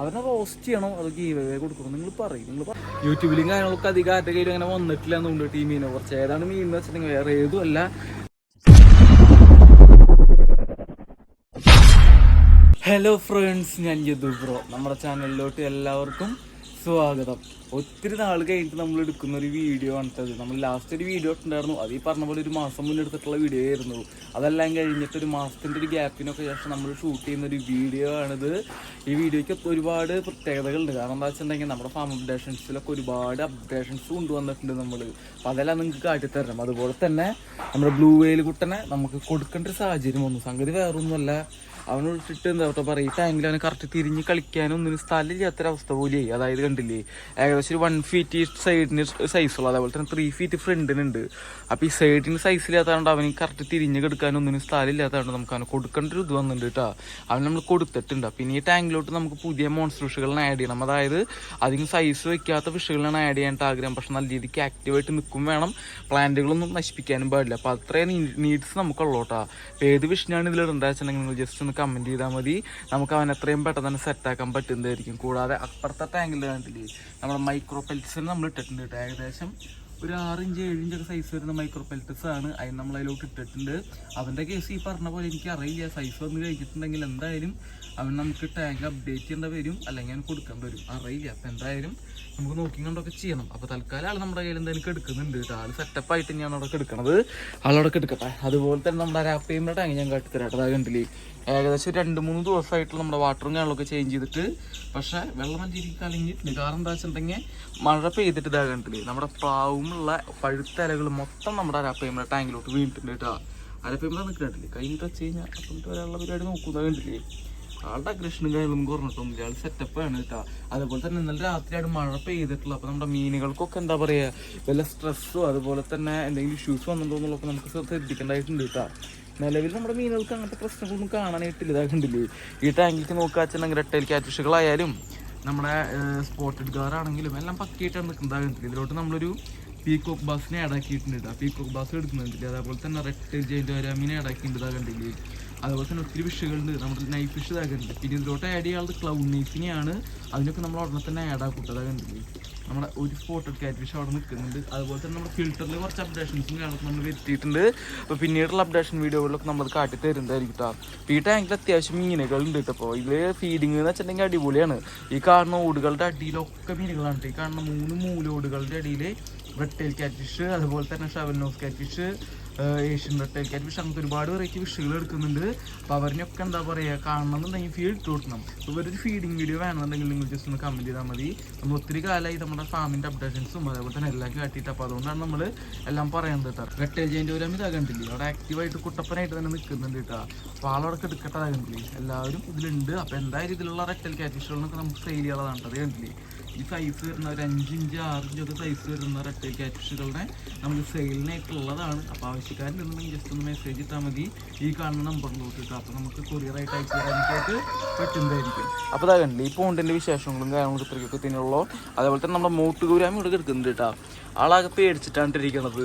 അവരെ റോസ്റ്റ് ചെയ്യണോ അത് ഗീവേ കൊടുക്കണം. നിങ്ങൾ പറയും നിങ്ങൾ യൂട്യൂബിലും കാര്യങ്ങളൊക്കെ അധികം ആരുടെ കയ്യിലും അങ്ങനെ വന്നിട്ടില്ല എന്നുണ്ട് ടീമിനെ കുറച്ച്. ഏതാണ് മീൻ എന്ന് വെച്ചിട്ടുണ്ടെങ്കിൽ വേറെ ഏതും അല്ല. ഹലോ ഫ്രണ്ട്സ് ഞാൻ യദു ബ്രോ നമ്മുടെ ചാനലിലോട്ട് എല്ലാവർക്കും സ്വാഗതം. ഒത്തിരി നാൾ കഴിഞ്ഞിട്ട് നമ്മൾ എടുക്കുന്ന ഒരു വീഡിയോ ആണിട്ടത്. നമ്മൾ ലാസ്റ്റ് ഒരു വീഡിയോ ഇട്ടുണ്ടായിരുന്നു അത് ഈ പറഞ്ഞ പോലെ ഒരു മാസം മുന്നേ എടുത്തിട്ടുള്ള വീഡിയോ ആയിരുന്നു. അതെല്ലാം കഴിഞ്ഞിട്ട് ഒരു മാസത്തിന്റെ ഒരു ഗ്യാപ്പിനൊക്കെ ശേഷം നമ്മൾ ഷൂട്ട് ചെയ്യുന്ന ഒരു വീഡിയോ ആണിത്. ഈ വീഡിയോയ്ക്ക് ഒരുപാട് പ്രത്യേകതകളുണ്ട്. കാരണം എന്താ വെച്ചിട്ടുണ്ടെങ്കിൽ നമ്മുടെ ഫാം അപ്ഡേഷൻസിലൊക്കെ ഒരുപാട് അപ്ഡേഷൻസ് കൊണ്ടുവന്നിട്ടുണ്ട് നമ്മൾ അപ്പോൾ അതെല്ലാം നിങ്ങൾക്ക് കാട്ടിത്തരണം. അതുപോലെ തന്നെ നമ്മുടെ ബ്ലൂ വെയിൽ കുട്ടനെ നമുക്ക് കൊടുക്കേണ്ട ഒരു സാഹചര്യം വന്നു. സംഗതി വേറൊന്നുമല്ല. അവനോട് വിളിച്ചിട്ട് എന്താ പറയുക ഈ ടാങ്കിൽ അവന് കറക്റ്റ് തിരിഞ്ഞ് കളിക്കാനൊന്നും സ്ഥലമില്ലാത്തൊരവസ്ഥ പോലെ അതായത് കണ്ടില്ലേ ഏകദേശം ഒരു വൺ ഫീറ്റ് സൈഡിന് സൈസുള്ള അതേപോലെ തന്നെ ത്രീ ഫീറ്റ് ഫ്രണ്ടിനുണ്ട് അപ്പോൾ ഈ സൈഡിന് സൈസ് ഇല്ലാത്തതുകൊണ്ട് അവന് കറക്റ്റ് തിരിഞ്ഞ് കിടക്കാനൊന്നിനും സ്ഥലമില്ലാത്തതുകൊണ്ട് നമുക്ക് അവന് കൊടുക്കേണ്ട ഒരു ഇത് വന്നിട്ടുണ്ട് കേട്ടോ. അവൻ നമ്മൾ കൊടുത്തിട്ടുണ്ട്. പിന്നെ ഈ ടാങ്കിലോട്ട് നമുക്ക് പുതിയ മോൺസ്റ്റർ ഫിഷുകളാണ് ആഡ് ചെയ്യണം. അതായത് അധികം സൈസ് വയ്ക്കാത്ത ഫിഷുകളാണ് ആഡ് ചെയ്യാനായിട്ട് ആഗ്രഹം. പക്ഷെ നല്ല രീതിക്ക് ആക്റ്റീവായിട്ട് നിൽക്കും വേണം. പ്ലാന്റുകളൊന്നും നശിപ്പിക്കാനും പാടില്ല. അപ്പോൾ അത്രയും നീഡ്സ് നമുക്കുള്ളൂ കേട്ടോ. ഏത് ഫിഷിനാണ് ഇതിലിടേണ്ടത് വെച്ചിട്ടുണ്ടെങ്കിൽ നിങ്ങൾ ജസ്റ്റ് ഒന്ന് കമന്റ് ചെയ്താൽ മതി. നമുക്ക് അവൻ എത്രയും പെട്ടെന്ന് തന്നെ സെറ്റാക്കാൻ പറ്റുന്നതായിരിക്കും. കൂടാതെ അപ്പുറത്തെ ടാങ്കിൽ കണ്ടില്ലേ നമ്മുടെ മൈക്രോ പെൽറ്റ്സിന് നമ്മൾ ഇട്ടിട്ടുണ്ട് കേട്ടോ. ഏകദേശം ഒരു ആറിഞ്ച് ഏഴിഞ്ചൊക്കെ സൈസ് വരുന്ന മൈക്രോ പെൽറ്റ്സ് ആണ് അതിന് നമ്മൾ അതിലോട്ട് ഇട്ടിട്ടുണ്ട്. അവന്റെ കേസ് ഈ പറഞ്ഞ പോലെ എനിക്ക് അറിയില്ല. സൈസ് വന്ന് കഴിഞ്ഞിട്ടുണ്ടെങ്കിൽ എന്തായാലും അവൻ നമുക്ക് ടാങ്ക് അപ്ഡേറ്റ് ചെയ്യേണ്ട വരും അല്ലെങ്കിൽ അവൻ കൊടുക്കേണ്ടി വരും. അറിയില്ല. അപ്പം എന്തായാലും നമുക്ക് നോക്കി കണ്ടൊക്കെ ചെയ്യണം. അപ്പോൾ തൽക്കാലം ആൾ നമ്മുടെ കയ്യിൽ എന്തായാലും എടുക്കുന്നുണ്ട് കേട്ടോ. ആൾ സെറ്റപ്പ് ആയിട്ട് ഞാൻ അവിടെ എടുക്കണത് ആളവിടെ എടുക്കട്ടെ അതുപോലെ തന്നെ നമ്മുടെ രാപ്പേമിന്റെ ടാങ്ക് ഞാൻ കാട്ടിത്തരാം കേട്ടോ. അതാ കണ്ടില്ലേ ഏകദേശം രണ്ട് മൂന്ന് ദിവസമായിട്ടുള്ള നമ്മുടെ വാട്ടറും കാര്യങ്ങളൊക്കെ ചേഞ്ച് ചെയ്തിട്ട് പക്ഷേ വെള്ളം മഞ്ചേരി കലങ്ങിയിട്ടുണ്ട് കാരണം എന്താ വെച്ചിട്ടുണ്ടെങ്കിൽ മഴ പെയ്തിട്ട് ഇതാ കണ്ടില്ലേ? നമ്മുടെ പ്ലാവുമുള്ള പഴുത്ത ഇലകൾ മൊത്തം നമ്മുടെ അരപ്പയമ്മ ടാങ്കിലോട്ട് വീണിട്ടുണ്ട് കേട്ടോ. അരപ്പയമ്മ നിൽക്കണ്ടില്ലേ കൈ ടച്ച് കഴിഞ്ഞാൽ അപ്പം ഒരാളുടെ പരിപാടി നോക്കുന്നത് കണ്ടില്ലേ? ആളുടെ അഗ്രഷനും കാര്യങ്ങളും കുറഞ്ഞിട്ടൊന്നുമില്ല ആൾ സെറ്റപ്പാണ് കേട്ടോ. അതുപോലെ തന്നെ ഇന്നലെ രാത്രിയാണ് മഴ പെയ്തിട്ടുള്ളത്. അപ്പോൾ നമ്മുടെ മീനുകൾക്കൊക്കെ എന്താ പറയുക വല്ല സ്ട്രെസ്സോ അതുപോലെ തന്നെ എന്തെങ്കിലും ഇഷ്യൂസ് വന്നിട്ടുണ്ടോ എന്നുള്ളതൊക്കെ നമുക്ക് ശ്രദ്ധിക്കേണ്ടതായിട്ടുണ്ട് കേട്ടോ. നിലവിൽ നമ്മുടെ മീനുകൾക്ക് അങ്ങനത്തെ പ്രശ്നങ്ങളൊന്നും കാണാനായിട്ടില്ല. ഇതാ കണ്ടില്ലേ? ഈ ടാങ്കിലേക്ക് നോക്കാച്ചുണ്ടെങ്കിൽ റെട്ടയിൽ കാറ്റുഷികളായാലും നമ്മുടെ സ്പോട്ടഡ് ഗാർ ആണെങ്കിലും എല്ലാം പക്കിയിട്ടാണ് നിൽക്കുന്നത് കണ്ടില്ലേ? ഇതിലോട്ട് നമ്മളൊരു പീക്കോക്ക് ബാസിനെ ആക്കിയിട്ടുണ്ട് ആ പീക്കോക്ക് ബാസ് എടുക്കുന്നുണ്ട്. അതേപോലെ തന്നെ റെട്ടൽ ജയിന്റ് വരാമീനെ ഇടാക്കിയിട്ടുണ്ട് ഇതാ കണ്ടില്ലേ? അതുപോലെ തന്നെ ഒത്തിരി ഫിഷുകളുണ്ട് നമ്മുടെ നൈഫ് ഫിഷ് ഇതാക്കുന്നുണ്ട് പിന്നെ ഇതിലോട്ട് ആഡ് ചെയ്യാനുള്ളത് ക്ലൗഡ് നൈഫിനെയാണ് അതിനൊക്കെ നമ്മൾ ഉടനെ തന്നെ ആഡ് ആക്കൂട്ടോ അതാ കണ്ടില്ലേ? നമ്മുടെ ഒരു ഫോട്ടോ കാറ്റ് ഫിഷ് അവിടെ നിൽക്കുന്നുണ്ട്. അതുപോലെ തന്നെ നമ്മുടെ ഫിൽറ്ററിൽ കുറച്ച് അപ്ഡേഷൻസും കാണുമ്പോൾ നമ്മൾ വരുത്തിയിട്ടുണ്ട്. അപ്പോൾ പിന്നീടുള്ള അപ്ഡേഷൻ വീഡിയോകളിലൊക്കെ നമ്മൾ കാട്ടി തരുന്നതായിരിക്കും കേട്ടോ ഈ ടാങ്കിൽ അത്യാവശ്യം മീനുകളുണ്ട് കേട്ടോ അപ്പോൾ ഇതിൽ ഫീഡിങ് എന്ന് വെച്ചിട്ടുണ്ടെങ്കിൽ അടിപൊളിയാണ്. ഈ കാണുന്ന ഓടുകളുടെ അടിയിലൊക്കെ മീനുകളാണ്. ഈ കാണുന്ന മൂന്ന് മൂലോടുകളുടെ അടിയിൽ റെഡ് ടൈൽ കാറ്റ് ഫിഷ് അതുപോലെ തന്നെ shovel nose cat fish Asian redtail cat fish അങ്ങനത്തെ ഒരുപാട് വെറൈറ്റി ഫിഷുകൾ എടുക്കുന്നുണ്ട്. അപ്പോൾ അവരിനൊക്കെ എന്താ പറയുക കാണണമെന്നുണ്ടെങ്കിൽ ഫീഡ് ഇട്ട് കൊടുക്കണം. അപ്പോൾ ഇവരൊരു ഫീഡിങ് വീഡിയോ വേണമെന്നുണ്ടെങ്കിൽ നിങ്ങൾ ജസ്റ്റ് ഒന്ന് കമന്റ് ചെയ്താൽ മതി. നമ്മൾ ഒത്തിരി കാലമായി നമ്മുടെ ഫാമിന്റെ അപ്ഡേഷൻസും അതേപോലെ തന്നെ എല്ലാം കാട്ടിയിട്ട് അപ്പോൾ അതുകൊണ്ടാണ് നമ്മൾ എല്ലാം പറയുന്നത് കേട്ടോ റെട്ടേൽ ജയിന്റെ ഒരു അമിത കണ്ടില്ലേ? അവിടെ ആക്റ്റീവായിട്ട് കുട്ടപ്പനായിട്ട് തന്നെ നിൽക്കുന്നുണ്ട് കേട്ടോ അപ്പോൾ ആളവിടെ എടുക്കട്ടെ കണ്ടില്ലേ? എല്ലാവരും ഇതിലുണ്ട്. അപ്പോൾ എന്തായാലും ഇതിലുള്ള റെട്ടൽ കാറ്റ് ഫിഷുകളൊക്കെ നമുക്ക് സെയിൽ ചെയ്യാനുള്ളതാണ് കേട്ടോ അത് കണ്ടില്ലേ? ഈ സൈസ് വരുന്ന ഒരു അഞ്ചിഞ്ച് ആറിഞ്ചൊക്കെ സൈസ് വരുന്ന റെട്ടൽ ക്യാറ്റ്ഫിഷുകളുടെ നമ്മൾ സെയിലിനായിട്ടുള്ളതാണ് അപ്പോൾ ആവശ്യക്കാരുണ്ടെന്നുണ്ടെങ്കിൽ ജസ്റ്റ് ഒന്ന് മെസ്സേജ് ഇട്ടാൽ മതി. ഈ കാണുന്ന നമ്പറിലോട്ട് ഇട്ടാൽ അപ്പോൾ നമുക്ക് കൊറിയറായിട്ട് അയച്ചു തരാനായിട്ട് പറ്റുന്നതായിരിക്കും. അപ്പോൾ അതാ കണ്ടി ഈ പോണ്ടിന്റെ വിശേഷങ്ങളും കാര്യങ്ങളും ഇത്രയൊക്കെ തന്നെയുള്ളൂ അതേപോലെ തന്നെ നമ്മുടെ മൂട്ടുകൂരാമി ഇവിടെ കിടക്കുന്നുണ്ട് കേട്ടോ. ആളാകെ പേടിച്ചിട്ടാണ് ഇരിക്കണത്.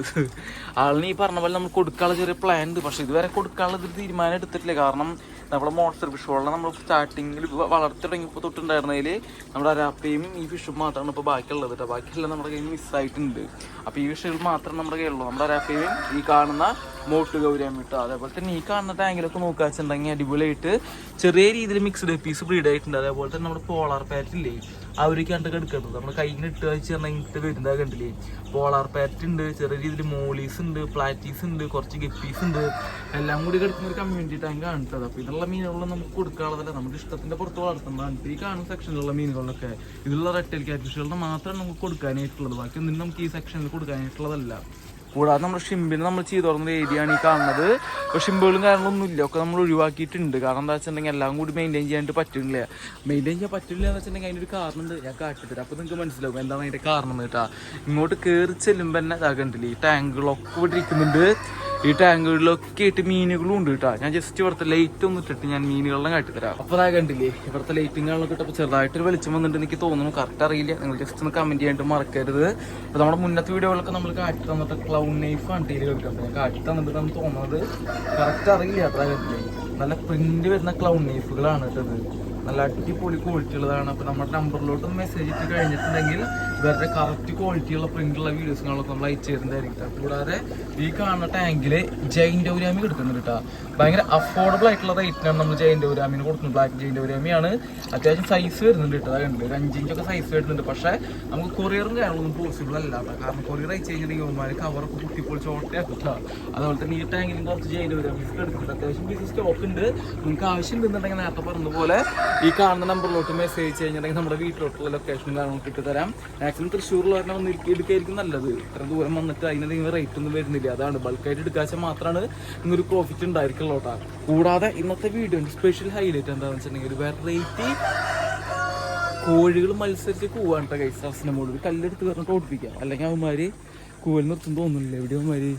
ആളിന് ഈ പറഞ്ഞ പോലെ നമ്മൾ കൊടുക്കാനുള്ള ചെറിയ പ്ലാൻ ഉണ്ട്. പക്ഷേ ഇതുവരെ കൊടുക്കാനുള്ള ഒരു തീരുമാനം എടുത്തിട്ടില്ല. കാരണം നമ്മുടെ മോൺസ്റ്റർ ഫിഷുകളെ നമ്മൾ സ്റ്റാർട്ടിങ്ങിൽ വളർത്തി തുടങ്ങിയപ്പോൾ തൊട്ടുണ്ടായിരുന്നതിൽ നമ്മുടെ അരാപ്പയും ഈ ഫിഷും മാത്രമാണ് ഇപ്പോൾ ബാക്കിയുള്ളത് കേട്ടോ. ബാക്കിയെല്ലാം നമ്മുടെ കയ്യിൽ മിസ്സായിട്ടുണ്ട് അപ്പോൾ ഈ ഫിഷുകൾ മാത്രം നമ്മുടെ കയ്യിലുള്ളൂ. നമ്മുടെ അരാപ്പയും ഈ കാണുന്ന മോട്ട് ഗൗരിയം വിട്ടു അതേപോലെ തന്നെ ഈ കാണുന്ന ടാങ്കിലൊക്കെ നോക്കാച്ചുണ്ടെങ്കിൽ അടിപൊളിയായിട്ട് ചെറിയ രീതിയിൽ മിക്സ്ഡ് പീസ് ബ്രീഡ് ആയിട്ടുണ്ട്. അതേപോലെ തന്നെ നമ്മുടെ പോളാർ പാറ്റ് ഇല്ലേ ഒരു കണ്ടൊക്കെ എടുക്കുന്നത് നമ്മൾ കയ്യിൽ ഇട്ട് വെച്ച് പറഞ്ഞാൽ ഇങ്ങനത്തെ വരുന്നത് കണ്ടില്ലേ? പോളാർ പാറ്റ് ഉണ്ട് ചെറിയ രീതിയിൽ മോളീസ് ഉണ്ട് പ്ലാറ്റീസ് ഉണ്ട് കുറച്ച് ഗപ്പീസ് ഉണ്ട്. എല്ലാം കൂടി കിടക്കുന്ന ഒരു കമ്മ്യൂണിറ്റി ടാങ്ക് കേട്ടോ അപ്പോൾ ഇതിലുള്ള മീനുകളൊന്നും നമുക്ക് കൊടുക്കാനുള്ളതല്ല. നമ്മുടെ ഇഷ്ടത്തിന്റെ പുറത്ത് വളർത്തുന്ന ഈ കാണുന്ന സെക്ഷനിലുള്ള മീനുകളൊക്കെ ഇതിലുള്ള റെറ്റൽ കാറ്റ്ഫിഷുകളുടെ മാത്രമാണ് നമുക്ക് കൊടുക്കാനായിട്ടുള്ളത്. ബാക്കി ഒന്നും നമുക്ക് ഈ സെക്ഷനിൽ കൊടുക്കാനായിട്ടുള്ളതല്ല. കൂടാതെ നമ്മുടെ ഷിമ്പിന് നമ്മൾ ചെയ്തു തുറന്ന ഏരിയയാണ് ഈ കാണുന്നത്. ഇപ്പോൾ ഷിമ്പുകളും കാര്യങ്ങളൊന്നും ഇല്ല. ഒക്കെ നമ്മൾ ഒഴിവാക്കിയിട്ടുണ്ട്. കാരണം എന്താ വെച്ചിട്ടുണ്ടെങ്കിൽ എല്ലാം കൂടി മെയിന്റെയിൻ ചെയ്യാനായിട്ട് പറ്റുന്നില്ല. മെയിന്റെയിൻ ചെയ്യാൻ പറ്റില്ല എന്ന് വെച്ചിട്ടുണ്ടെങ്കിൽ അതിന്റെ ഒരു കാരണമുണ്ട് ഞാൻ കാട്ടിത്തരാം. അപ്പോൾ നിങ്ങൾക്ക് മനസ്സിലാവും എന്താണ് അതിന്റെ കാരണം കേട്ടാ. ഇങ്ങോട്ട് കയറി ചെല്ലുമ്പോൾ തന്നെ ഇതാകണ്ടില്ലേ ഈ ടാങ്കുകളൊക്കെ ഇവിടെ ഇരിക്കുന്നുണ്ട്. ഈ ടാങ്കുകളിലൊക്കെ ആയിട്ട് മീനുകളും ഉണ്ട് കേട്ടോ ഞാൻ ജസ്റ്റ് ഇവിടുത്തെ ലൈറ്റ് ഒന്ന് ഇട്ടിട്ട് ഞാൻ മീനുകളെല്ലാം കാട്ടിത്തരാം. അപ്പോൾ അതാ കണ്ടില്ലേ ഇവിടുത്തെ ലൈറ്റും കാര്യങ്ങളൊക്കെ ഇട്ടപ്പോൾ ചെറുതായിട്ടൊരു വെളിച്ചം വന്നിട്ട് എനിക്ക് തോന്നുന്നു. കറക്റ്റ് അറിയില്ല. നിങ്ങൾ ജസ്റ്റ് ഒന്ന് കമന്റ് ചെയ്യാനായിട്ട് മറക്കരുത്. അപ്പോൾ നമ്മുടെ മുന്നത്തെ വീഡിയോകളൊക്കെ നമ്മൾ കാട്ടി തന്നിട്ട് ക്ലൗഡ് ആണ് ടീൽ കളിക്കുന്നത് കാട്ടി തന്നിട്ട് നമുക്ക് തോന്നുന്നത്. കറക്റ്റ് അറിയില്ല അത്ര കണ്ടില്ലേ. നല്ല പ്രിന്റ് വരുന്ന ക്ലൗൺ നൈഫുകളാണ് കേട്ടത് നല്ല അടിപൊളി ക്വാളിറ്റി ഉള്ളതാണ്. അപ്പോൾ നമ്മുടെ നമ്പറിലോട്ട് മെസ്സേജ് ഇട്ട് കഴിഞ്ഞിട്ടുണ്ടെങ്കിൽ ഇവരുടെ കറക്റ്റ് ക്വാളിറ്റി ഉള്ള പ്രിന്റ് ഉള്ള വീഡിയോസുകളൊക്കെ നമ്മൾ അയച്ചു തരുന്നതായിരിക്കും. കൂടാതെ ഈ കാണുന്ന ടാങ്കിൽ ജൈന്റ് ഔരാമി കൊടുക്കുന്നുണ്ട് കേട്ടോ ഭയങ്കര അഫോർഡബിൾ ആയിട്ടുള്ള റേറ്റിനാണ് നമ്മൾ ജൈന്റ് ഔരാമിന് കൊടുക്കുന്നത്. ബ്ലാക്ക് ജൈന്റ് ഔരാമിയാണ് അത്യാവശ്യം സൈസ് വരുന്നുണ്ട് കേട്ടോ അതുണ്ട് ഒരു അഞ്ചിഞ്ചൊക്കെ സൈസ് വരുന്നുണ്ട്. പക്ഷേ നമുക്ക് കൊറിയറും കാര്യങ്ങളൊന്നും പോസിബിൾ അല്ല. കാരണം കൊറിയർ അയച്ചു കഴിഞ്ഞിട്ടുണ്ടെങ്കിൽ ഇവന്മാർ കവറൊക്കെ കുത്തിപ്പൊളിച്ച് ഓട്ടയാക്കും കേട്ടോ അതുപോലെ തന്നെ ഈ ടാങ്കിലും കുറച്ച് ജൈന്റ് ഔരാമീസ് എടുക്കുന്നുണ്ട്. അത്യാവശ്യം ബിസി സ്റ്റോക്ക് ഉണ്ട്. നിങ്ങൾക്ക് ആവശ്യം ഉണ്ടെന്നുണ്ടെങ്കിൽ നേരത്തെ പറഞ്ഞതുപോലെ പോലെ ഈ കാണുന്ന നമ്പറിലോട്ട് മെസ്സേജ് കഴിഞ്ഞിട്ടുണ്ടെങ്കിൽ നമ്മുടെ വീട്ടിലോട്ടുള്ള ലൊക്കേഷനും കാര്യങ്ങളും ഇട്ട് തരാം. മാക്സിമം തൃശ്ശൂരിൽ വരണം ഒന്ന് എടുക്കായിരിക്കും നല്ലത്. ഇത്ര ദൂരം വന്നിട്ട് അതിന് റേറ്റ് ഒന്നും വരുന്നില്ല. അതാണ് ബൾക്കായിട്ട് എടുക്കാച്ച മാത്രമാണ് ഇന്നൊരു പ്രോഫിറ്റ് ഉണ്ടായിരിക്കുള്ളൂ കേട്ടോ. കൂടാതെ ഇന്നത്തെ വീഡിയോന്റെ സ്പെഷ്യൽ ഹൈലൈറ്റ് എന്താണെന്ന് വെച്ചിട്ടുണ്ടെങ്കിൽ വെറൈറ്റി കോഴികൾ മത്സരിച്ച് കൂവാണ് കേട്ടോ കൈസ് അസിനെ മുകളിൽ കല്ലെടുത്ത് പറഞ്ഞിട്ട് ഓടിപ്പിക്കാം. അല്ലെങ്കിൽ അവന്മാര് കൂവൽ നിർത്തും തോന്നുന്നില്ല? എവിടെ അവന്മാര്?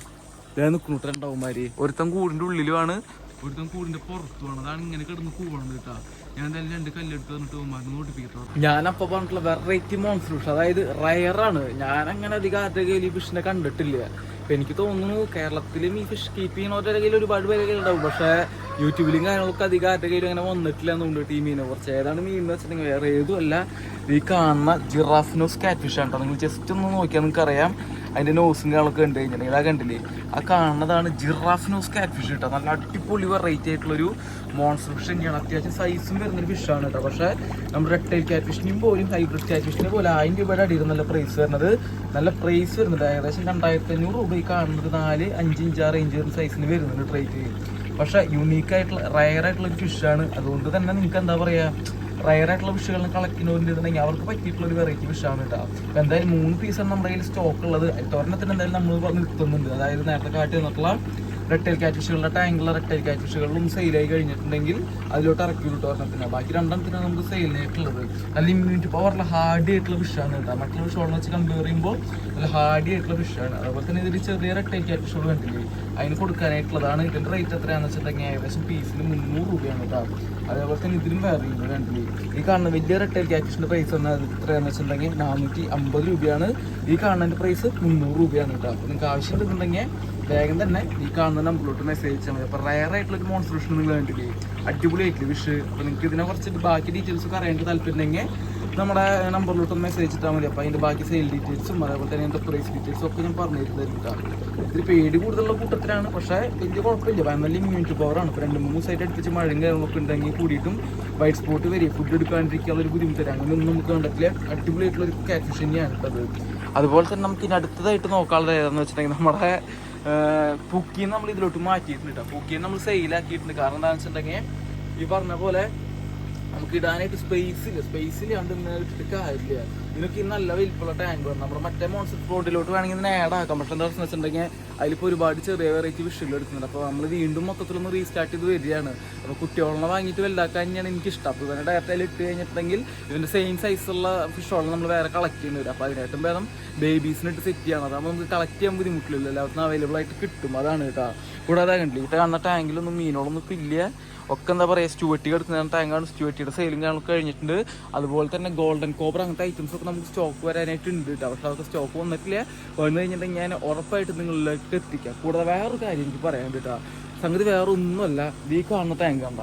ഞാൻ നിൽക്കുന്നു രണ്ടാവന്മാര്. ഒരുത്തൻ കൂടിന്റെ ഉള്ളിലുമാണ് ഒരുത്തൻ കൂടിന്റെ പുറത്തുമാണ് അതാണ് ഇങ്ങനെ കിടന്ന് കൂവണത് കേട്ടാ. ഞാൻ എന്തായാലും രണ്ട് കല്ലെടുത്ത് തന്നിട്ട് അവന്മാരെ ഓടിപ്പിക്കട്ടോ ഞാനപ്പോ പറഞ്ഞിട്ടുള്ള വെറൈറ്റി മോൺസ്റ്റർ ഫിഷ് അതായത് റയറാണ് ഞാൻ അങ്ങനെ അധികം ആരുടെ കയ്യിൽ ഈ ഫിഷിനെ കണ്ടിട്ടില്ല. എനിക്ക് തോന്നുന്നു കേരളത്തിലും ഈ ഫിഷ് കീപ്പ് ചെയ്യുന്നവരുടെ കയ്യിൽ ഒരുപാട് പേരെ ഉണ്ടാവും. പക്ഷേ യൂട്യൂബിലും കാര്യങ്ങളൊക്കെ അധികം ആരുടെ കയ്യിൽ അങ്ങനെ വന്നിട്ടില്ല എന്നുണ്ട് ഈ മീനെ കുറച്ച്. ഏതാണ് മീൻ എന്ന് വെച്ചിട്ടുണ്ടെങ്കിൽ വേറെ ഏതും അല്ല. ഈ കാണുന്ന ജിറാഫിനോസ് കാറ്റ് ഫിഷ് ആണ് നിങ്ങൾ ജസ്റ്റ് ഒന്ന് നോക്കിയാൽ നിങ്ങൾക്ക് അറിയാം അതിന്റെ നോസും കാര്യങ്ങളൊക്കെ ഉണ്ട് കഴിഞ്ഞിട്ടുണ്ടെങ്കിൽ ആ കണ്ടില്ലേ? ആ കാണുന്നതാണ് ജിറാഫ് നോസ് കാറ്റ് ഫിഷ് കേട്ടോ. നല്ല അടിപൊളി വെറൈറ്റി ആയിട്ടുള്ളൊരു മോൺസ്റ്റർ ഫിഷ് തന്നെയാണ്. അത്യാവശ്യം സൈസും വരുന്നൊരു ഫിഷാണ് കേട്ടോ. പക്ഷേ നമ്മുടെ റെട്ടൈൽ കാറ്റ് ഫിഷിനെയും പോലും ഹൈബ്രിഡ് കാറ്റ് ഫിഷിനെ പോലെ ആയിരം രൂപയുടെ അടിയിൽ നല്ല പ്രൈസ് വരുന്നത്. നല്ല പ്രൈസ് വരുന്നുണ്ട്. ഏകദേശം രണ്ടായിരത്തി അഞ്ഞൂറ് രൂപ ഈ കാണുന്നത് നാല് അഞ്ച് ഇഞ്ച് ആ റേഞ്ച് വരുന്ന സൈസിന് വരുന്നുണ്ട് റേറ്റ് പക്ഷെ യുണീക്കായിട്ടുള്ള റയർ ആയിട്ടുള്ള ഒരു ഫിഷാണ് അതുകൊണ്ട് തന്നെ നിങ്ങൾക്ക് എന്താ പറയാ റയർ ആയിട്ടുള്ള ഫിഷുകളെ കളക്ട് ചെയ്യുന്നവരുണ്ടെങ്കിൽ അവർക്ക് പറ്റിയിട്ടുള്ള ഒരു വെറൈറ്റി ഫിഷാണ് കേട്ടോ അപ്പൊ എന്തായാലും മൂന്ന് പീസാണ് നമ്മുടെ കയ്യിൽ സ്റ്റോക്ക് ഉള്ളത്. ഒരെണ്ണത്തിന് എന്തായാലും നമ്മൾ നിർത്തുന്നുണ്ട് അതായത് നേരത്തെ കാട്ടി തന്നിട്ടുള്ള റെട്ടേൽ കാറ്റ് ഫിഷുകളുടെ ടാങ്കുള്ള റെട്ടൈൽ കാറ്റ് ഫിഷുകളിലും സെയിലായി കഴിഞ്ഞിട്ടുണ്ടെങ്കിൽ അതിലോട്ട് ഇറക്കി വിട്ടു ഒരെണ്ണത്തിന്. ബാക്കി രണ്ടെണ്ണത്തിനാണ് നമുക്ക് സെയിലായിട്ടുള്ളത് നല്ല ഇമ്മ്യൂണിറ്റി പവറുള്ള ഹാർഡ് ആയിട്ടുള്ള ഫിഷാണ് കേട്ടോ മറ്റുള്ള ഫിഷുകളെ വെച്ച് കമ്പയർ ചെയ്യുമ്പോൾ നല്ല ഹാർഡി ആയിട്ടുള്ള ഫിഷാണ് അതുപോലെ തന്നെ ഇതിൽ ചെറിയ റെട്ടേൽ കാറ്റ് ഫിഷുകൾ കണ്ടില്ലേ? അതിന് കൊടുക്കാനായിട്ടുള്ളതാണ്. ഇതിന്റെ റേറ്റ് എത്രയാണെന്ന് വെച്ചിട്ടുണ്ടെങ്കിൽ ഏകദേശം പീസിന് മുന്നൂറ് രൂപയാണ് കേട്ടോ അതേപോലെ തന്നെ ഇതിലും വേറെ കണ്ടില്ലേ ഈ കാണുന്ന വലിയ റെട്ടൈൽ ക്യാറ്റിന്റെ പ്രൈസ് പറഞ്ഞാൽ എത്രയാണെന്ന് വെച്ചിട്ടുണ്ടെങ്കിൽ നാനൂറ്റി അമ്പത് രൂപയാണ്. ഈ കാണുന്നതിന്റെ പ്രൈസ് മുന്നൂറ് രൂപയാണ് കേട്ടോ. അപ്പോൾ നിങ്ങൾക്ക് ആവശ്യം ഉണ്ടെന്നുണ്ടെങ്കിൽ വേഗം തന്നെ ഈ കാണുന്ന നമ്പറിലോട്ട് മെസ്സേജ് അയച്ചാൽ മതി. അപ്പോൾ റയർ ആയിട്ടുള്ള ഒരു മോൺസ്ട്രേഷൻ നിങ്ങൾ കണ്ടില്ലേ? അടിപൊളിയായിട്ടുള്ള വിഷ് അപ്പോൾ നിങ്ങൾക്ക് ഇതിനെ കുറച്ച് ബാക്കി ഡീറ്റെയിൽസ് ഒക്കെ താല്പര്യം താല്പര്യമുണ്ടെങ്കിൽ നമ്മുടെ നമ്പറിലോട്ട് മെസ്സേജ് ഇട്ടാൽ മതി. അപ്പോൾ അതിന്റെ ബാക്കി സെയിൽ ഡീറ്റെയിൽസും അതേപോലെ തന്നെ അതിന്റെ പ്രൈസ് ഡീറ്റെയിൽസും ഒക്കെ ഞാൻ പറഞ്ഞു തരുന്നതായിരിക്കും ഇതിൽ പേടി കൂടുതലുള്ള കൂട്ടത്തിലാണ്. പക്ഷേ വലിയ കുഴപ്പമില്ല. നല്ല ഇമ്മ്യൂണിറ്റി പവറാണ് ഇപ്പോൾ രണ്ട് മൂന്ന് ദിവസമായിട്ട് അടുപ്പിച്ച് മഴയും കാര്യങ്ങളൊക്കെ ഉണ്ടെങ്കിൽ കൂടിയിട്ടും വൈറ്റ് സ്പോട്ട് വരെ ഫുഡ് എടുക്കാണ്ടിരിക്കാനുള്ള ഒരു ബുദ്ധിമുട്ട് അങ്ങനെയൊന്നും നമുക്ക് കണ്ടിട്ടില്ല. അടിപൊളിയായിട്ടുള്ള ഒരു കാറ്റ് തന്നെയാണ് കേട്ടത് അതുപോലെ തന്നെ നമുക്ക് ഇനി അടുത്തതായിട്ട് നോക്കാനുള്ളത് ഏതാണെന്ന് വെച്ചിട്ടുണ്ടെങ്കിൽ നമ്മുടെ പൂക്കിയെ നമ്മൾ ഇതിലോട്ട് മാറ്റിയിട്ടുണ്ട് പൂക്കിയെ നമ്മൾ സെയിലാക്കിയിട്ടുണ്ട് കാരണം എന്താണെന്ന് വെച്ചിട്ടുണ്ടെങ്കിൽ ഈ പറഞ്ഞ പോലെ നമുക്ക് ഇടാനായിട്ട് സ്പേസ് ഇല്ല. സ്പേസ് ഇല്ലാണ്ട് ഇന്ന് ഇട്ടിട്ട് കാര്യമില്ല. ഇതിനൊക്കെ നല്ല വലിപ്പമുള്ള ടാങ്ക് വേണം. നമ്മുടെ മറ്റേ മോൺസർ ഫ്ലോട്ടിലോട്ട് വേണമെങ്കിൽ ഇതിനെ ആഡ് ആക്കാം. പക്ഷെ എന്താ പ്രശ്നം വെച്ചിട്ടുണ്ടെങ്കിൽ അതിലിപ്പോൾ ഒരുപാട് ചെറിയ വെറൈറ്റി വിഷയങ്ങൾ എടുക്കുന്നുണ്ട് അപ്പോൾ നമ്മൾ വീണ്ടും മൊത്തത്തിലൊന്ന് റീസ്റ്റാർട്ട് ചെയ്ത് വരികയാണ്. അപ്പോൾ കുട്ടികളെ വാങ്ങിയിട്ട് വലുതാക്കാൻ തന്നെയാണ് എനിക്കിഷ്ടം അപ്പോൾ ഇവനെ ഡയറക്റ്റ് ഇട്ട് കഴിഞ്ഞിട്ടുണ്ടെങ്കിൽ ഇതിന്റെ സെയിം സൈസുള്ള ഫിഷോളം നമ്മൾ വേറെ കളക്ട് ചെയ്യേണ്ടി വരും. അപ്പോൾ അതിനായിട്ടും ഭേദം ബേബീസിന് ഇട്ട് സെറ്റ് ചെയ്യണം അതാകുമ്പോൾ നമുക്ക് കളക്ട് ചെയ്യാൻ ബുദ്ധിമുട്ടില്ലല്ലോ. എല്ലാവർക്കും അവൈലബിൾ ആയിട്ട് കിട്ടും. അതാണ് കേട്ടോ. കൂടാതെ കണ്ടില്ല ഇട്ട് കാണുന്ന ടാങ്കിലൊന്നും മീനുകളൊന്നും ഇല്ല. ഒക്കെ എന്താ പറയുക സ്റ്റുവറ്റി കിടക്കുന്ന ടാങ്കാണ് സ്റ്റുവറ്റിയുടെ സെയിലും കാണുമ്പോൾ കഴിഞ്ഞിട്ടുണ്ട്. അതുപോലെ തന്നെ ഗോൾഡൻ കോബ്ര അങ്ങനത്തെ ഐറ്റംസ് ഒക്കെ നമുക്ക് സ്റ്റോക്ക് വരാനായിട്ട് ഉണ്ട് കേട്ടോ. പക്ഷേ അതൊക്കെ സ്റ്റോക്ക് വന്നിട്ടില്ല. വന്നു കഴിഞ്ഞിട്ടുണ്ടെങ്കിൽ ഞാൻ ഉറപ്പായിട്ട് നിങ്ങളിലേക്ക് എത്തിക്കാം. കൂടാതെ വേറൊരു കാര്യം എനിക്ക് പറയാൻ കേട്ടോ. സംഗതി വേറെ ഒന്നുമല്ല ഈ കാണുന്ന ടാങ്ക് കണ്ട?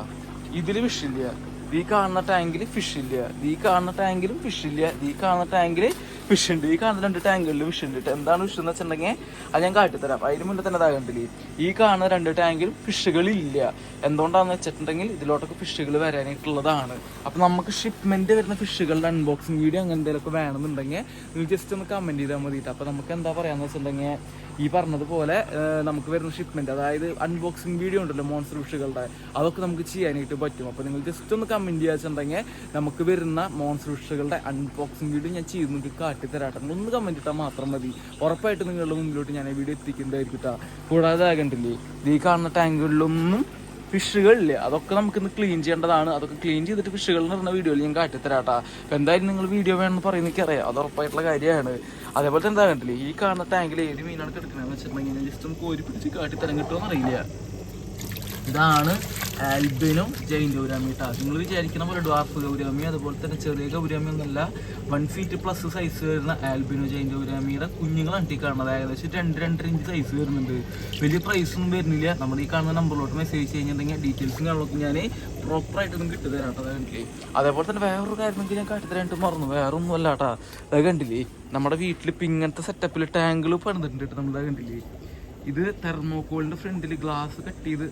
ഇതിൽ ഫിഷില്ല ഈ കാണുന്ന ടാങ്കിൽ ഫിഷ് ഇല്ല. ഈ കാണുന്ന ടാങ്കിലും ഫിഷ് ഇല്ല. ഈ കാണുന്ന ടാങ്കിൽ ഫിഷ് ഉണ്ട്. ഈ കാണുന്ന രണ്ട് ടാങ്കുകളിൽ ഫിഷ് ഉണ്ട്. എന്താണ് ഫിഷ് എന്ന് വെച്ചിട്ടുണ്ടെങ്കിൽ അത് ഞാൻ കാട്ടിത്തരാം. അതിന് മുന്നേ തന്നെ താകണ്ടില്ലേ ഈ കാണുന്ന രണ്ട് ടാങ്കിൽ ഫിഷുകൾ ഇല്ല. എന്തുകൊണ്ടാന്ന് വെച്ചിട്ടുണ്ടെങ്കിൽ ഇതിലോട്ടൊക്കെ ഫിഷുകൾ വരാനായിട്ടുള്ളതാണ്. അപ്പൊ നമുക്ക് ഷിപ്മെന്റ് വരുന്ന ഫിഷുകളുടെ അൺബോക്സിംഗ് വീഡിയോ അങ്ങനെ എന്തെങ്കിലുമൊക്കെ വേണമെന്നുണ്ടെങ്കിൽ നിങ്ങൾ ജസ്റ്റ് ഒന്ന് കമന്റ് ചെയ്താൽ മതി അപ്പൊ നമുക്ക് എന്താ പറയാന്ന് വെച്ചിട്ടുണ്ടെങ്കിൽ ഈ പറഞ്ഞതുപോലെ നമുക്ക് വരുന്ന ഷിപ്മെന്റ് അതായത് അൺബോക്സിംഗ് വീഡിയോ ഉണ്ടല്ലോ മോൺസ്റ്റർ ഫിഷുകളുടെ അതൊക്കെ നമുക്ക് ചെയ്യാനായിട്ട് പറ്റും. അപ്പോൾ നിങ്ങൾ ജസ്റ്റ് ഒന്ന് കമന്റ് ചെയ്യാച്ചിട്ടുണ്ടെങ്കിൽ നമുക്ക് വരുന്ന മോൺസ്റ്റർ ഫിഷുകളുടെ അൺബോക്സിംഗ് വീഡിയോ ഞാൻ ചെയ്ത് നിങ്ങൾക്ക് കാട്ടിത്തരാട്ടെ നിങ്ങൾ ഒന്ന് കമന്റ് ഇട്ടാൽ മാത്രം മതി. ഉറപ്പായിട്ട് നിങ്ങളുടെ മുമ്പിലോട്ട് ഞാൻ വീഡിയോ എത്തിക്കുന്നതായിരിക്കും. കൂടാതെ ആകണ്ടില്ലേ ഈ കാണുന്ന ടാങ്കുകളിലൊന്നും ഫിഷുകളില്ലേ അതൊക്കെ നമുക്ക് ഇന്ന് ക്ലീൻ ചെയ്യേണ്ടതാണ്. അതൊക്കെ ക്ലീൻ ചെയ്തിട്ട് ഫിഷുകൾ എന്ന് പറഞ്ഞ വീഡിയോയിൽ ഞാൻ കാട്ടിത്തരാട്ടാ. അപ്പം എന്തായാലും നിങ്ങൾ വീഡിയോ വേണമെന്ന് പറയുന്ന എനിക്കറിയാം അത് ഉറപ്പായിട്ടുള്ള കാര്യമാണ്. അതേപോലെ എന്താ കണ്ടില്ലേ ഈ കാണുന്ന ടാങ്കിൽ ഏത് മീനാണ് കിടക്കുന്നതെന്ന് വെച്ചിട്ടുണ്ടെങ്കിൽ ജസ്റ്റ് ഒന്ന് കോരി പിടിച്ച് കാട്ടിത്തരം കിട്ടുമോ അറിയില്ല. ഇതാണ് ആൽബിനും ജെയിൻ ഗൗരാമി കേട്ടോ നിങ്ങൾ വിചാരിക്കുന്ന പോലെ ഡ്വാർഫ് ഗൗരാമി അതുപോലെ തന്നെ ചെറിയ ഗൗരാമി ഒന്നല്ല വൺ ഫീറ്റ് പ്ലസ് സൈസ് വരുന്ന ആൽബിനോ ജെയിൻ ഗൗരാമിയുടെ കുഞ്ഞുങ്ങളാണ് ഈ കാണുന്നത്. ഏകദേശം രണ്ട് രണ്ടര ഇഞ്ച് സൈസ് വരുന്നുണ്ട്. വലിയ പ്രൈസ് ഒന്നും വരുന്നില്ല. നമ്മുടെ ഈ കാണുന്ന നമ്പറിലോട്ട് മെസ്സേജ് കഴിഞ്ഞിട്ടുണ്ടെങ്കിൽ ഡീറ്റെയിൽസും കാണുമ്പോൾ ഞാൻ പ്രോപ്പറായിട്ട് നിങ്ങൾക്ക് ഇട്ട് കേട്ടോ കണ്ടില്ലേ അതേപോലെ തന്നെ വേറൊരു കാര്യം നിങ്ങൾക്ക് ഞാൻ കാട്ടി തരാനായിട്ട് മറന്നു. വേറെ ഒന്നും അല്ല കേട്ടോ അത് കണ്ടില്ലേ? നമ്മുടെ വീട്ടിൽ ഇപ്പം ഇങ്ങനത്തെ സെറ്റപ്പിൽ ടാങ്കിൾ പണിതിട്ടുണ്ട് കേട്ടോ നമ്മൾ കണ്ടില്ലേ? ഇത് തെർമോക്കോളിന്റെ ഫ്രണ്ടിൽ ഗ്ലാസ് കട്ട് ചെയ്ത്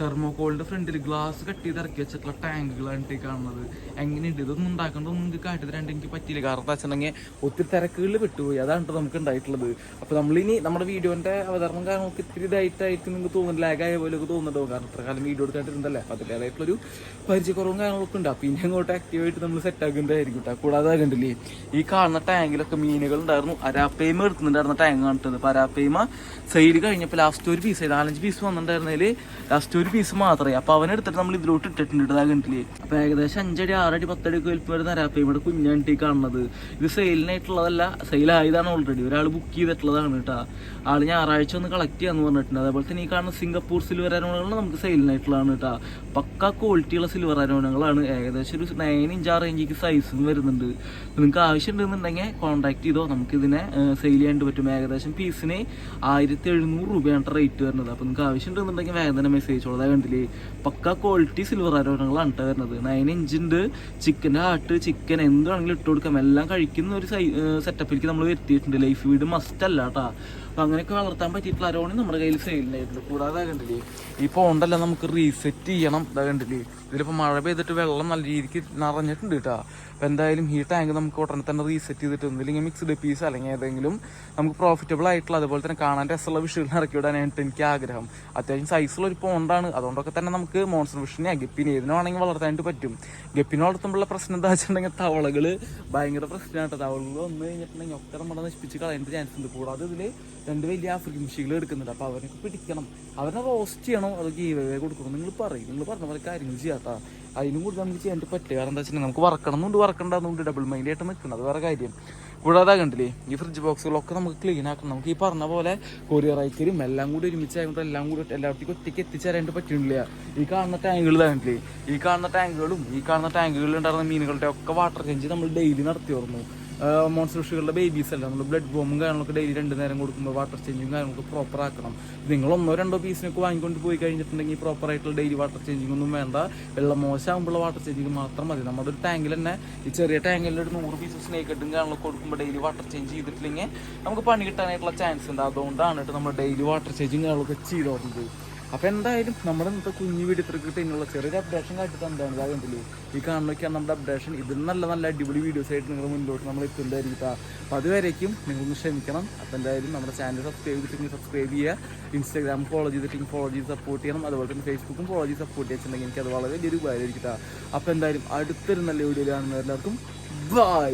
തെർമോക്കോളിന്റെ ഫ്രണ്ടിൽ ഗ്ലാസ് കട്ട് ചെയ്ത് ഇറക്കി വെച്ചിട്ടുള്ള ടാങ്കുകളാണ് ഈ കാണുന്നത്. എങ്ങനെയുണ്ട്? ഇതൊന്നും ഉണ്ടാക്കേണ്ടതൊന്നും നിങ്ങൾക്ക് കാട്ടി തരാണ്ട് എനിക്ക് പറ്റിയില്ല. കാരണം എന്താ വെച്ചിട്ടുണ്ടെങ്കിൽ ഒത്തിരി തിരക്കുകളിൽ വിട്ടുപോയി അതാണ് നമുക്ക് ഉണ്ടായിട്ടുള്ളത് അപ്പോൾ നമ്മളിനി നമ്മുടെ വീഡിയോന്റെ അവതരണം കാരണം നമുക്ക് ഇത്തിരി ഇതായിട്ടായിട്ട് നിങ്ങൾക്ക് തോന്നുന്നു ലാഗായ പോലെയൊക്കെ തോന്നുന്നുണ്ടോ കാരണം ഇത്ര കാലം വീഡിയോ എടുക്കാണ്ടിരുന്നല്ലേ അപ്പോൾ അതിന്റെതായിട്ടുള്ളൊരു പരിചയക്കുറവും കാര്യങ്ങളൊക്കെ ഉണ്ട് അപ്പോൾ ഇനി അങ്ങോട്ട് ആക്റ്റീവായിട്ട് നമ്മൾ സെറ്റ് ആക്കുന്നതായിരിക്കും കേട്ടോ കൂടാതെ കണ്ടില്ലേ ഈ കാണുന്ന ടാങ്കിലൊക്കെ മീനുകൾ ഉണ്ടായിരുന്നു അരാപ്പേമ എടുക്കുന്നുണ്ടായിരുന്ന ടാങ്ക് കാണിട്ടത് അപ്പോൾ അരാപ്പേമ സെയിൽ കഴിഞ്ഞപ്പോൾ ലാസ്റ്റ് ഒരു പീസ് നാലഞ്ച് പീസ് വന്നിട്ടുണ്ടായിരുന്നതിൽ ലാസ്റ്റ് ഒരു പീസ് മാത്രമേ. അപ്പോൾ അവനെടുത്തിട്ട് നമ്മൾ ഇതിലോട്ട് ഇട്ടിട്ടുണ്ട് ഇതാ കണ്ടില്ലേ? അപ്പോൾ ഏകദേശം അഞ്ചടി ആറടി പത്തടി വലിപ്പം വരുന്ന ഇവിടെ കുഞ്ഞാണ്ടി കാണുന്നത്. ഇത് സെയിലിനായിട്ടുള്ളതല്ല സെയിലായതാണ് ഓൾറെഡി ഒരാൾ ബുക്ക് ചെയ്തിട്ടുള്ളതാണ് കേട്ടോ. ആൾ ഞായറാഴ്ച ഒന്ന് കളക്ട് ചെയ്യാന്ന് പറഞ്ഞിട്ടുണ്ട്. അതേപോലെ തന്നെ ഈ കാണുന്ന സിംഗപ്പൂർ സിൽവർ അരോണകൾ നമുക്ക് സെയിലിനായിട്ടുള്ളതാണ് കേട്ടോ. പക്ക ക്വാളിറ്റിയുള്ള സിൽവർ അരോണകളാണ് ഏകദേശം ഒരു നയൻ ഇഞ്ച് ആ റേഞ്ചിക്ക് സൈസും വരുന്നുണ്ട്. നിങ്ങൾക്ക് ആവശ്യം ഉണ്ടെന്നുണ്ടെങ്കിൽ കോൺടാക്ട് ചെയ്തോ നമുക്കിതിനെ സെയിൽ ചെയ്യാണ്ട് പറ്റും. ഏകദേശം പീസിന് ആയിരത്തി എഴുന്നൂറ് രൂപയാണ് റേറ്റ് വരുന്നത്. അപ്പോൾ നിങ്ങൾക്ക് ആവശ്യമുണ്ടെന്നുണ്ടെങ്കിൽ വേഗം തന്നെ മെസ്സേജ് ചോളാ കണ്ടില്ലേ? പക്ക ക്വാളിറ്റി സിൽവർ ആരോഗ്യങ്ങളാണ് കേട്ടോ വരുന്നത്. നയൻ ഇഞ്ചിന്റെ ചിക്കന്റെ ഹാർട്ട് ചിക്കൻ എന്ത് വേണമെങ്കിലും ഇട്ട് കൊടുക്കാം. എല്ലാം കഴിക്കുന്ന ഒരു സൈ സെറ്റപ്പിലേക്ക് നമ്മൾ വരുത്തിയിട്ടുണ്ട്. ലൈഫ് വീട് മസ്റ്റ് അല്ല കേട്ടോ അപ്പോൾ അങ്ങനെയൊക്കെ വളർത്താൻ പറ്റിയിട്ടുള്ള അരോണി നമ്മുടെ കയ്യിൽ സെയിലിനായിട്ടുണ്ട് കൂടാതെ കണ്ടില്ലേ? ഈ പോണ്ടെല്ലാം നമുക്ക് റീസെറ്റ് ചെയ്യണം. ഇതാ കണ്ടില്ലേ? ഇതിലിപ്പോൾ മഴ പെയ്തിട്ട് വെള്ളം നല്ല രീതിക്ക് നിറഞ്ഞിട്ടുണ്ട് കേട്ടോ അപ്പോൾ എന്തായാലും ഈ ടാങ്ക് നമുക്ക് ഉടനെ തന്നെ റീസെറ്റ് ചെയ്തിട്ട് ഒന്നില്ലെങ്കിൽ മിക്സ്ഡ് പീസ് അല്ലെങ്കിൽ ഏതെങ്കിലും നമുക്ക് പ്രോഫിറ്റബിൾ ആയിട്ടുള്ള അതുപോലെ തന്നെ കാണാൻ രസമുള്ള വിഷുവിൽ ഇറക്കി വിടാനായിട്ട് എനിക്ക് ആഗ്രഹം. അത്യാവശ്യം സൈസുള്ള ഒരു പോണ്ടാണ് അതുകൊണ്ടൊക്കെ തന്നെ നമുക്ക് മോൺസൺ വിഷനെ ഗപ്പിനെ ഏതിനോ ആണെങ്കിൽ വളർത്താനായിട്ട് പറ്റും. ഗപ്പിനെ വളർത്തുമ്പോഴുള്ള പ്രശ്നം എന്താ വെച്ചിട്ടുണ്ടെങ്കിൽ തവളകൾ ഭയങ്കര പ്രശ്നമാണ് തവളകൾ വന്നു കഴിഞ്ഞിട്ടുണ്ടെങ്കിൽ ഒക്കെ നമ്മുടെ നശിപ്പിച്ച് കളയേണ്ട ചാൻസ് ഉണ്ട്. കൂടാതെ ഇതിൽ രണ്ട് വലിയ ആഫ്രിക്കൻ ഫിഷികൾ എടുക്കുന്നുണ്ട്. അപ്പോൾ അവരൊക്കെ പിടിക്കണം. അവരെ റോസ്റ്റ് ചെയ്യണം. അത് ഗീവേ കൊടുക്കണം. നിങ്ങൾ പറയും. നിങ്ങൾ പറഞ്ഞ പോലെ കാര്യങ്ങൾ ചെയ്യാട്ടാ അതിനും കൂടുതൽ നമുക്ക് ചെയ്യാൻ പറ്റില്ല. കാരണം എന്താ വെച്ചിട്ടുണ്ടെങ്കിൽ നമുക്ക് വറക്കണമെന്നുണ്ട്. വറക്കണ്ടെന്നുണ്ട്. ഡബിൾ മൈൻഡ് ആയിട്ട് നിൽക്കണം. അത് വേറെ കാര്യം. കൂടാതെ കണ്ടില്ലേ ഈ ഫ്രിഡ്ജ് ബോക്സുകളൊക്കെ നമുക്ക് ക്ലീൻ ആക്കണം. നമുക്ക് ഈ പറഞ്ഞ പോലെ കൊറിയർ അയക്കലും എല്ലാം കൂടി ഒരുമിച്ചായതുകൊണ്ട് എല്ലാം കൂടി എല്ലാവർക്കും ഒറ്റയ്ക്ക് എത്തിച്ചേരാനായിട്ട് പറ്റുന്നില്ല. ഈ കാണുന്ന ടാങ്കുകൾ കണ്ടില്ലേ ഈ കാണുന്ന ടാങ്കുകളും ഈ കാണുന്ന ടാങ്കുകളിൽ ഉണ്ടായിരുന്ന മീനുകളുടെ ഒക്കെ വാട്ടർ ചേഞ്ച് നമ്മൾ ഡെയിലി നടത്തി ഓർമ്മു മോൺസ്റ്റർ ഫിഷുകളുടെ ബേബീസ് അല്ല? നമ്മൾ ബ്ലഡ് ബോമും കാര്യങ്ങളൊക്കെ ഡെയിലി രണ്ട് നേരം കൊടുക്കുമ്പോൾ വാട്ടർ ചേഞ്ചും കാര്യങ്ങളൊക്കെ പ്രോപ്പർ ആക്കണം. നിങ്ങൾ ഒന്നോ രണ്ടോ പീസിനൊക്കെ വാങ്ങിക്കൊണ്ട് പോയി കഴിഞ്ഞിട്ടുണ്ടെങ്കിൽ പ്രോപ്പർ ആയിട്ടുള്ള ഡെയിലി വാട്ടർ ചേഞ്ചിങ് ഒന്നും വേണ്ട. വെള്ളം മോശമാകുമ്പോൾ വാട്ടർ ചേഞ്ചിങ് മാത്രം മതി. നമ്മുടെ ഒരു ടാങ്കിൽ തന്നെ ഈ ചെറിയ ടാങ്കിൽ ഒരു നൂറ് പീസ് സ്നേക്ക് ഇട്ടും കാര്യങ്ങളൊക്കെ കൊടുക്കുമ്പോൾ ഡെയിലി വാട്ടർ ചേഞ്ച് ചെയ്തിട്ടില്ലെങ്കിൽ നമുക്ക് പണി കിട്ടാനായിട്ടുള്ള ചാൻസ് ഉണ്ട്. അതുകൊണ്ടാണ് കേട്ടോ നമ്മൾ ഡെയിലി വാട്ടർ ചേഞ്ചിങ് കാര്യങ്ങളൊക്കെ ചെയ്തോടുന്നത് അപ്പോൾ എന്തായാലും നമ്മുടെ ഇന്നത്തെ കുഞ്ഞു വീട് ഇത്ര കിട്ടിയുള്ള ചെറിയൊരു അപ്ഡേഷൻ കാട്ടി എന്താണ് കണ്ടില്ലേ? ഈ കാണുന്നൊക്കെയാണ് നമ്മുടെ അപ്ഡേഷൻ ഇതിൽ നല്ല നല്ല അടിപൊളി വീഡിയോസ് ആയിട്ട് നിങ്ങൾ മുന്നോട്ട് നമ്മൾ എത്തുന്നതായിരിക്കും അപ്പോൾ അതുവരേക്കും നിങ്ങളൊന്ന് ക്ഷമിക്കണം. അപ്പോൾ എന്തായാലും നമ്മുടെ ചാനൽ സബ്സ്ക്രൈബ് ചെയ്തിട്ടുണ്ടെങ്കിൽ സബ്സ്ക്രൈബ് ചെയ്യുക. ഇൻസ്റ്റാഗ്രാം ഫോളോ ചെയ്തിട്ടുണ്ടെങ്കിൽ ഫോളോ ചെയ്ത് സപ്പോർട്ട് ചെയ്യണം. അതുപോലെ തന്നെ ഫേസ്ബുക്കും ഫോളോ ചെയ്ത് സപ്പോർട്ട് ചെയ്തിട്ടുണ്ടെങ്കിൽ അത് വളരെ വലിയൊരു ഉപകാരമായിരിക്കും അപ്പോൾ എന്തായാലും അടുത്തൊരു നല്ല വീഡിയോ എല്ലാവർക്കും ബൈ